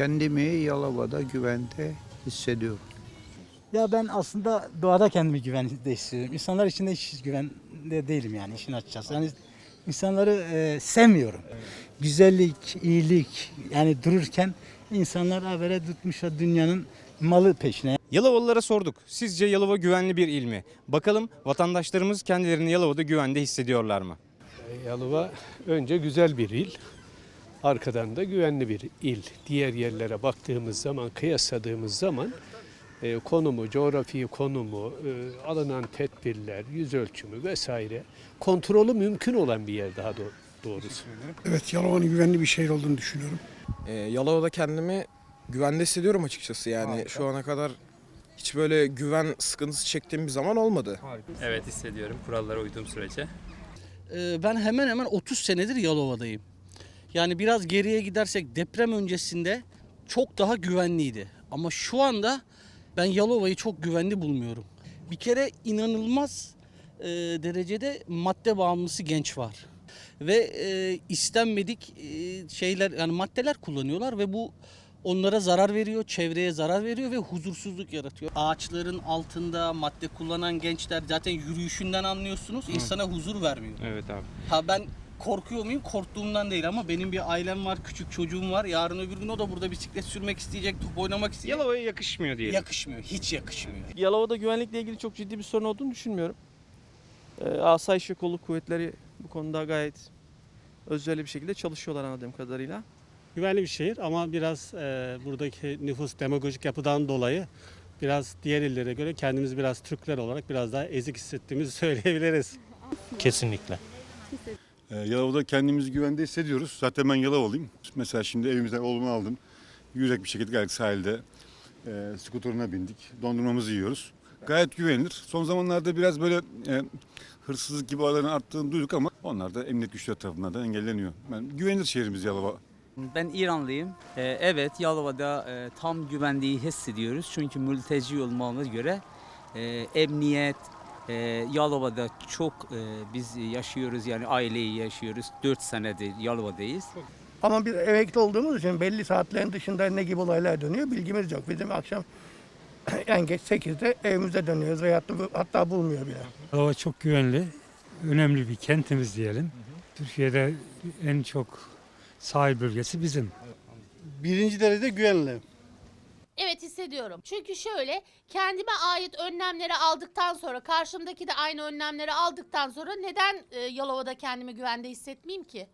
kendimi Yalova'da güvende hissediyorum. Ya ben aslında doğada kendimi güvende hissediyorum. İnsanlar içinde hiç güvende değilim yani işin açıkçası. Yani insanları e, sevmiyorum. Güzellik, iyilik yani dururken insanlar habere tutmuşlar dünyanın malı peşine. Yalovalılara sorduk. Sizce Yalova güvenli bir il mi? Bakalım vatandaşlarımız kendilerini Yalova'da güvende hissediyorlar mı? Yalova önce güzel bir il, arkadan da güvenli bir il. Diğer yerlere baktığımız zaman, kıyasladığımız zaman e, konumu, coğrafi konumu, e, alınan tedbirler, yüz ölçümü vesaire kontrolü mümkün olan bir yer daha doğ- doğrusu. Evet Yalova'nın güvenli bir şehir olduğunu düşünüyorum. Ee, Yalova'da kendimi güvende hissediyorum açıkçası yani şu ana kadar hiç böyle güven sıkıntısı çektiğim bir zaman olmadı. Evet hissediyorum kurallara uyduğum sürece. Ee, ben hemen hemen 30 senedir Yalova'dayım. Yani biraz geriye gidersek deprem öncesinde çok daha güvenliydi. Ama şu anda ben Yalova'yı çok güvenli bulmuyorum. Bir kere inanılmaz e, derecede madde bağımlısı genç var. Ve e, istenmedik e, şeyler yani maddeler kullanıyorlar ve bu onlara zarar veriyor, çevreye zarar veriyor ve huzursuzluk yaratıyor. Ağaçların altında madde kullanan gençler zaten yürüyüşünden anlıyorsunuz insana huzur vermiyor. Evet abi. Ha ben korkuyor muyum? Korktuğumdan değil ama benim bir ailem var, küçük çocuğum var. Yarın öbür gün o da burada bisiklet sürmek isteyecek, top oynamak isteyecek. Yalova'ya yakışmıyor diyelim. Yakışmıyor, hiç yakışmıyor. Yalova'da güvenlikle ilgili çok ciddi bir sorun olduğunu düşünmüyorum. Ee, asayiş ve kolluk kuvvetleri bu konuda gayet özverili bir şekilde çalışıyorlar anladığım kadarıyla. Güvenli bir şehir ama biraz e, buradaki nüfus demagojik yapıdan dolayı biraz diğer illere göre kendimizi biraz Türkler olarak biraz daha ezik hissettiğimizi söyleyebiliriz. Kesinlikle. Ee, Yalova'da kendimizi güvende hissediyoruz. Zaten ben Yalovalıyım. Mesela şimdi evimizden oğlumu aldım. Yürek bir şekilde geldik sahilde. E, skuterına bindik. Dondurmamızı yiyoruz. Gayet güvenilir. Son zamanlarda biraz böyle e, hırsızlık gibi olayların arttığını duyduk ama onlar da emniyet güçleri tarafından da engelleniyor. Ben, güvenilir şehrimiz Yalova. Ben İranlıyım. Ee, evet Yalova'da e, tam güvenliği hissediyoruz. Çünkü mülteci olmamıza göre e, emniyet, e, Yalova'da çok e, biz yaşıyoruz yani aileyi yaşıyoruz. 4 senedir Yalova'dayız. Ama biz emekli olduğumuz için belli saatlerin dışında ne gibi olaylar dönüyor bilgimiz yok. Bizim akşam en geç 8'de evimize dönüyoruz ve hatta, bulmuyor bile. Hava çok güvenli, önemli bir kentimiz diyelim. Türkiye'de en çok sahil bölgesi bizim. Birinci derecede güvenli. Evet hissediyorum. Çünkü şöyle kendime ait önlemleri aldıktan sonra karşımdaki de aynı önlemleri aldıktan sonra neden e, Yalova'da kendimi güvende hissetmeyeyim ki?